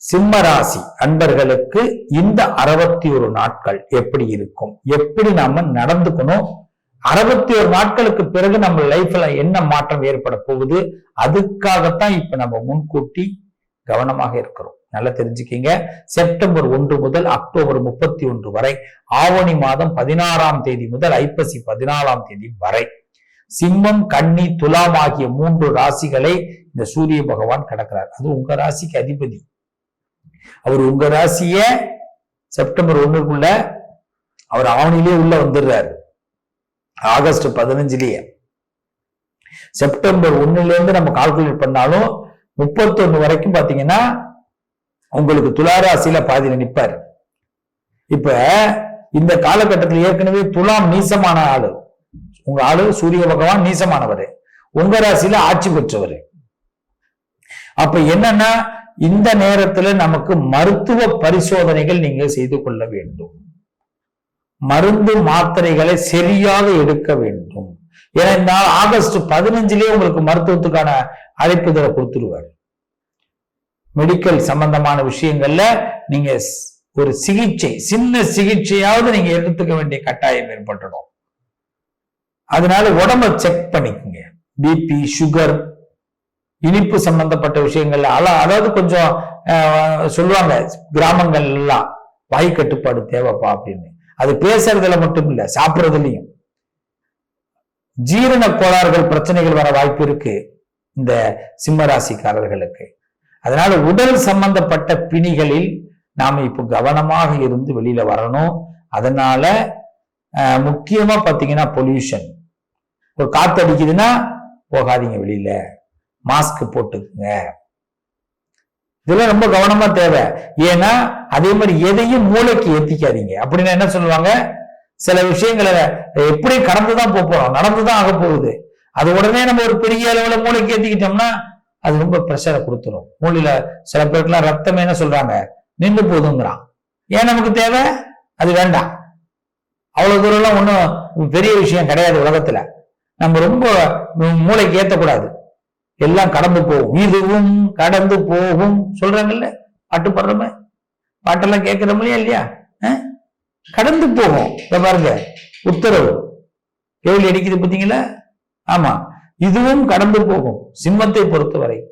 சிம்ம ராசி அன்பர்களுக்கு இந்த அறுபத்தி ஒரு நாட்கள் எப்படி இருக்கும்? எப்படி நாம நடந்துக்கணும்? அறுபத்தி ஒரு நாட்களுக்கு பிறகு நம்ம லைஃப்ல என்ன மாற்றம் ஏற்பட போகுது? அதுக்காகத்தான் இப்ப நம்ம முன்கூட்டி கவனமாக இருக்கிறோம். நல்லா தெரிஞ்சுக்கிங்க. செப்டம்பர் ஒன்று முதல் அக்டோபர் முப்பத்தி ஒன்று வரை ஆவணி மாதம் பதினாறாம் தேதி முதல் ஐப்பசி பதினாலாம் தேதி வரை. சிம்மம் கன்னி துலாம் ஆகிய மூன்று ராசிகளை இந்த சூரிய பகவான் கடக்கிறார். அது உங்க ராசிக்கு அதிபதி. அவர் உங்க ராசிய செப்டம்பர் ஒண்ணுக்குள்ள அவர் ஆவணிலே உள்ள வந்துடுறாரு. ஆகஸ்ட் பதினஞ்சுலயே. செப்டம்பர் ஒண்ணுல இருந்து நம்ம கால்குலேட் பண்ணாலும் முப்பத்தொன்னு வரைக்கும் பாத்தீங்கன்னா உங்களுக்கு துளாராசியில பாதியில நிப்பாரு. இப்ப இந்த காலகட்டத்தில் ஏற்கனவே துலாம் நீசமான ஆளு. உங்க ஆளு சூரிய பகவான் நீசமானவர். உங்க ராசியில ஆட்சி பெற்றவர். அப்ப என்னன்னா இந்த நேரத்துல நமக்கு மருத்துவ பரிசோதனைகள் நீங்க செய்து கொள்ள வேண்டும். மருந்து மாத்திரைகளை சரியாக எடுக்க வேண்டும். ஏன்னா இந்த ஆகஸ்ட் பதினஞ்சுலயே உங்களுக்கு மருத்துவத்துக்கான அழைப்புதலை கொடுத்துருவாரு. மெடிக்கல் சம்பந்தமான விஷயங்கள்ல நீங்க ஒரு சிகிச்சை சின்ன சிகிச்சையாவது நீங்க எடுத்துக்க வேண்டிய கட்டாயம் ஏற்பட்டுடும். அதனால உடம்ப செக் பண்ணிக்கோங்க. பிபி சுகர் இனிப்பு சம்பந்தப்பட்ட விஷயங்கள்ல அதாவது கொஞ்சம் அஹ், சொல்லுவாங்க கிராமங்கள் எல்லாம் வாய் கட்டுப்பாடு தேவைப்பா அப்படின்னு. அது பேசுறதுல மட்டும் இல்ல சாப்பிடுறதுலயும். ஜீரண கோளாறுகள் பிரச்சனைகள் வர வாய்ப்பு இருக்கு இந்த சிம்ம ராசிக்காரர்களுக்கு அதனால உடல் சம்பந்தப்பட்ட பிணிகளில் நாம இப்போ கவனமாக இருந்து வெளியில வரணும். அதனால அஹ், முக்கியமா பாத்தீங்கன்னா பொல்யூஷன். ஒரு காத்து அடிக்குதுன்னா போகாதீங்க வெளியில. மாஸ்க் போட்டுக்குங்க. இதெல்லாம் ரொம்ப கவனமா தேவை. ஏன்னா அதே மாதிரி எதையும் மூளைக்கு ஏத்திக்காதீங்க. அப்படின்னா என்ன சொல்லுவாங்க? சில விஷயங்களை எப்படி கடந்துதான் போக போறோம்? நடந்துதான் ஆக போகுது. அது உடனே நம்ம ஒரு பெரிய அளவுல மூளைக்கு ஏத்திக்கிட்டோம்னா அது ரொம்ப ப்ரெஷரை கொடுத்துரும். மூளையில சில பேருக்குலாம் ரத்தம் என்ன சொல்றாங்க? நின்று போதுங்கிறான் ஏன் நமக்கு தேவை? அது வேண்டாம். அவ்வளவு தூரம்லாம் ஒன்றும் பெரிய விஷயம் கிடையாது உலகத்துல. நம்ம ரொம்ப மூளைக்கு ஏத்தக்கூடாது. எல்லாம் கடந்து போகும். இதுவும் கடந்து போகும். சொல்றாங்கல்ல? பாட்டு பாடுறோமே பாட்டெல்லாம் கேட்கிறோம்லையா இல்லையா? அஹ்? கடந்து போகும். இதை பாருங்க. உத்தரவு. கேள்வி அடிக்குது பார்த்தீங்களா? ஆமா. இதுவும் கடந்து போகும். சிம்மத்தை பொறுத்தவரை.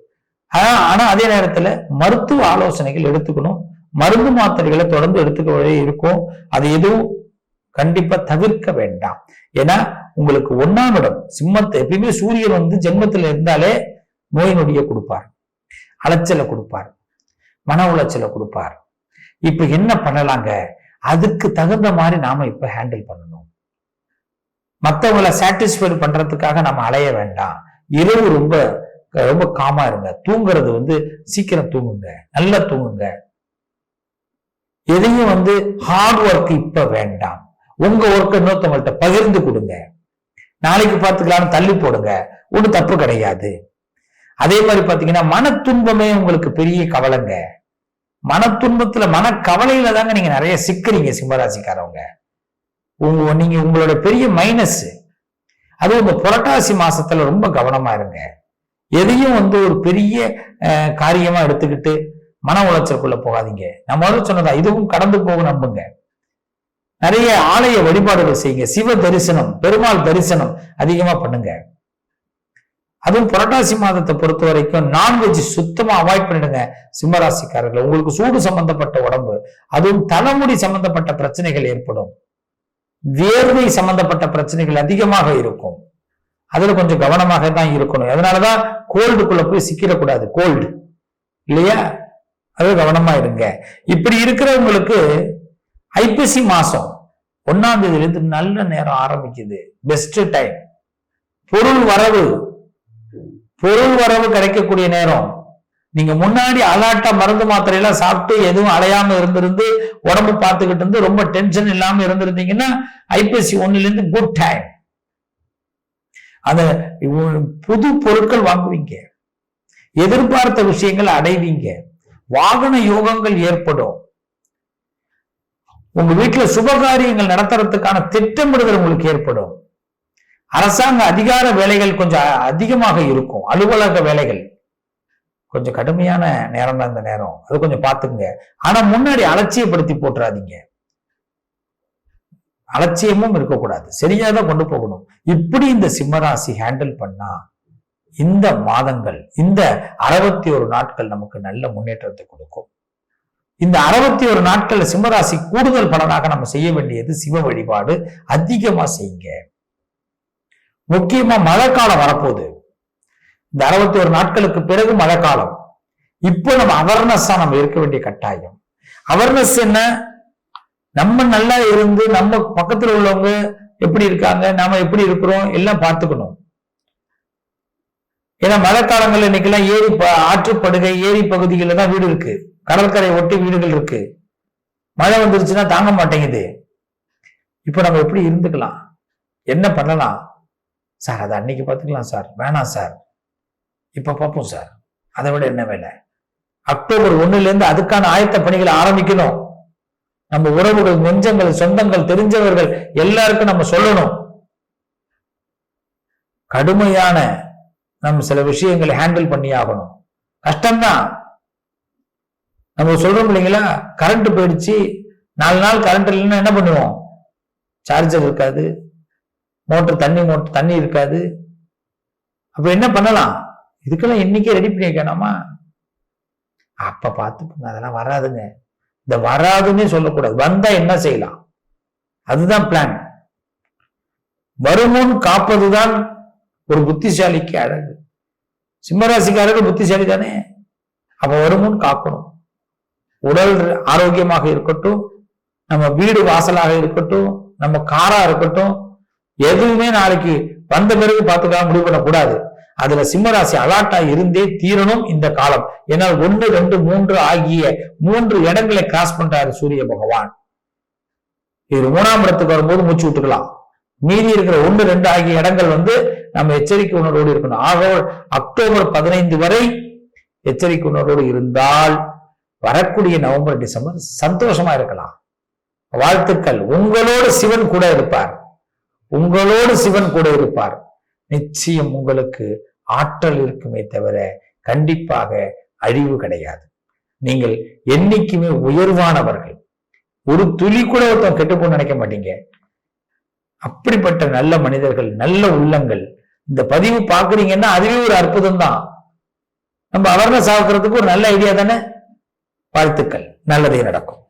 ஆனா ஆனா அதே நேரத்துல மருத்துவ ஆலோசனைகள் எடுத்துக்கணும். மருந்து மாத்திரைகளை தொடர்ந்து எடுத்துக்க வழி இருக்கும். அது எதுவும் கண்டிப்பா தவிர்க்க வேண்டாம். ஏன்னா உங்களுக்கு ஒன்னாம் இடம். சிம்மத்தை எப்பயுமே சூரியன் வந்து ஜென்மத்துல இருந்தாலே நோய் நொடியை கொடுப்பார். அலைச்சலை கொடுப்பார். மன உளைச்சலை கொடுப்பார். இப்ப என்ன பண்ணலாங்க? அதுக்கு தகுந்த மாதிரி நாம இப்ப ஹேண்டில் பண்ணணும். மத்தவங்கள சாட்டிஸ்ஃபைடு பண்றதுக்காக நம்ம அலைய வேண்டாம். இரவு ரொம்ப ரொம்ப காமா இருங்க. தூங்குறது வந்து சீக்கிரம் தூங்குங்க. நல்லா தூங்குங்க. எதையும் வந்து ஹார்ட் ஒர்க் இப்ப வேண்டாம். உங்க ஒர்க் இன்னொருத்தவங்கள்ட்ட பகிர்ந்து கொடுங்க. நாளைக்கு பார்த்துக்கலாம்னு தள்ளி போடுங்க. ஒன்றும் தப்பு கிடையாது. அதே மாதிரி பாத்தீங்கன்னா மன துன்பமே உங்களுக்கு பெரிய கவலைங்க. மன துன்பத்துல மன கவலையில தாங்க நீங்க நிறைய சிக்கிறீங்க சிம்மராசிக்காரவங்க. உங்க நீங்க உங்களோட பெரிய மைனஸ் அதுவும் உங்க புரட்டாசி மாசத்துல ரொம்ப கவனமா இருங்க. எதையும் வந்து ஒரு பெரிய காரியமா எடுத்துக்கிட்டு மன உளைச்சலுக்குள்ள போகாதீங்க. நான் முதல்ல சொன்னதா இதுவும் கடந்து போக நம்புங்க. நிறைய ஆலய வழிபாடுகள் செய்யுங்க. சிவ தரிசனம் பெருமாள் தரிசனம் அதிகமா பண்ணுங்க. அதுவும் புரட்டாசி மாதத்தை பொறுத்த வரைக்கும் நான்வெஜ் சுத்தமா அவாய்ட் பண்ணிடுங்க. சிம்மராசிக்காரர்கள் உங்களுக்கு சூடு சம்பந்தப்பட்ட உடம்பு அதுவும் தலைமுடி சம்பந்தப்பட்ட பிரச்சனைகள் ஏற்படும். வேர்வை சம்பந்தப்பட்ட பிரச்சனைகள் அதிகமாக இருக்கும். அதுல கொஞ்சம் கவனமாக தான் இருக்கணும். அதனாலதான் கோல்டுக்குள்ள போய் சிக்கிடக்கூடாது. கோல்டு இல்லையா? அது கவனமா இருங்க. இப்படி இருக்கிறவங்களுக்கு ஐப்பசி மாசம் ஒன்னாம் தேதியிலிருந்து நல்ல நேரம் ஆரம்பிக்குது. பெஸ்ட் டைம் பொருள் வரவு பொருள் வரவு கிடைக்கக்கூடிய நேரம். நீங்க முன்னாடி அலாட்டா மருந்து மாத்திரை எல்லாம் சாப்பிட்டு எதுவும் அலையாம இருந்திருந்து உடம்பு பார்த்துக்கிட்டு இருந்து ரொம்ப டென்ஷன் இல்லாம இருந்திருந்தீங்கன்னா ஐபிஎஸ்சி ஒன்னுல இருந்து குட் டைம் அந்த புது பொருட்கள் வாங்குவீங்க. எதிர்பார்த்த விஷயங்கள் அடைவீங்க. வாகன யோகங்கள் ஏற்படும். உங்க வீட்டுல சுபகாரியங்கள் நடத்துறதுக்கான திட்டமிடுதல் உங்களுக்கு ஏற்படும். அரசாங்க அதிகார வேலைகள் கொஞ்சம் அ- அதிகமாக இருக்கும். அலுவலக வேலைகள். கொஞ்சம் கடுமையான நேரம் தான் இந்த நேரம். அது கொஞ்சம் பார்த்துக்குங்க. ஆனா முன்னாடி அலட்சியப்படுத்தி போட்டுறாதீங்க. அலட்சியமும் இருக்கக்கூடாது. சரியா தான் கொண்டு போகணும். இப்படி இந்த சிம்மராசி ஹேண்டில் பண்ணா இந்த மாதங்கள் இந்த அறுபத்தி ஒரு நாட்கள் நமக்கு நல்ல முன்னேற்றத்தை கொடுக்கும். இந்த அறுபத்தி ஒரு நாட்கள் சிம்மராசி கூடுதல் பலனாக நம்ம செய்ய வேண்டியது சிவ வழிபாடு. அதிகமா செய்யுங்க. முக்கியமா மழை காலம் வரப்போகுது. இந்த அறுபத்தி ஒரு நாட்களுக்கு பிறகு மழை காலம் இப்போ நம்ம அவேர்னஸா நம்ம இருக்க வேண்டிய கட்டாயம். அவேர்னஸ் என்ன? நம்ம நல்லா இருந்து நம்ம பக்கத்துல உள்ளவங்க எப்படி இருக்காங்க நாம எப்படி இருக்கிறோம் எல்லாம் பார்த்துக்கணும். ஏன்னா மழைக்காலங்கள்ல இன்னைக்கெல்லாம் ஏரி ப- ஆற்றுப்படுகை ஏரி பகுதிகளில் தான் வீடு இருக்கு. கடற்கரை ஒட்டி வீடுகள் இருக்கு. மழை வந்துருச்சுன்னா தாங்க மாட்டேங்குது. இப்போ நம்ம எப்படி இருந்துக்கலாம்? என்ன பண்ணலாம்? சார் அதை அன்னைக்கு பார்த்துக்கலாம் சார். வேணாம் சார். இப்போ பார்ப்போம் சார். அதை விட என்ன வேலை? அக்டோபர் ஒன்னுலேருந்து இருந்து அதுக்கான ஆயத்த பணிகளை ஆரம்பிக்கணும். நம்ம உறவுகள் நெஞ்சங்கள் சொந்தங்கள் தெரிஞ்சவர்கள் எல்லாருக்கும் நம்ம சொல்லணும். கடுமையான நம்ம சில விஷயங்களை ஹேண்டில் பண்ணி ஆகணும். கஷ்டம்தான். நம்ம சொல்றோம் இல்லைங்களா? கரண்ட் போயிடுச்சு. நாலு நாள் கரண்ட் இல்லைன்னா என்ன பண்ணுவோம்? சார்ஜர் இருக்காது. மோட்டர் தண்ணி மோட்டர் தண்ணி இருக்காது. அப்ப என்ன பண்ணலாம்? இதுக்கெல்லாம் இன்னைக்கே ரெடி பண்ணி வைக்கணுமா? அப்ப பார்த்துப்போங்க அதெல்லாம் வராதுங்க. இந்த வராதுன்னே சொல்லக்கூடாது. வந்தா என்ன செய்யலாம்? அதுதான் பிளான் வருமுன் காப்பதுதான் ஒரு புத்திசாலிக்கு அழகு. சிம்மராசிக்காரர்கள் புத்திசாலி தானே? அப்ப வருமுன் காக்கணும். உடல் ஆரோக்கியமாக இருக்கட்டும் நம்ம வீடு வாசலாக இருக்கட்டும் நம்ம காரா இருக்கட்டும் எதுவுமே நாளைக்கு வந்த பிறகு பார்த்துக்கலாம் முடிவு பண்ணக்கூடாது. அதுல சிம்மராசி அலாட்டா இருந்தே தீரணும் இந்த காலம். ஏன்னா ஒன்று ரெண்டு மூன்று ஆகிய மூன்று இடங்களை கிராஸ் பண்றாரு சூரிய பகவான். இது மூணாம் இடத்துக்கு வரும்போது மூச்சு விட்டுக்கலாம். மீதி இருக்கிற ஒன்று ரெண்டு ஆகிய இடங்கள் வந்து நம்ம எச்சரிக்கை உணர்வோடு இருக்கணும். ஆக அக்டோபர் பதினைந்து வரை எச்சரிக்கை உணர்வோடு இருந்தால் வரக்கூடிய நவம்பர் டிசம்பர் சந்தோஷமா இருக்கலாம். வாழ்த்துக்கள். உங்களோட சிவன் கூட இருப்பார். உங்களோடு சிவன் கூட இருப்பார். நிச்சயம் உங்களுக்கு ஆற்றல் இருக்குமே தவிர கண்டிப்பாக அழிவு கிடையாது. நீங்கள் என்னைக்குமே உயர்வானவர்கள். ஒரு துளி கூட ஒருத்தன் கெட்டுப்போன்னு நினைக்க மாட்டீங்க. அப்படிப்பட்ட நல்ல மனிதர்கள் நல்ல உள்ளங்கள். இந்த பதிவு பாக்குறீங்கன்னா அதுவே ஒரு அற்புதம் தான். நம்ம அவர்னஸ் ஆகுறதுக்கு ஒரு நல்ல ஐடியா தானே? வாழ்த்துக்கள். நல்லதே நடக்கும்.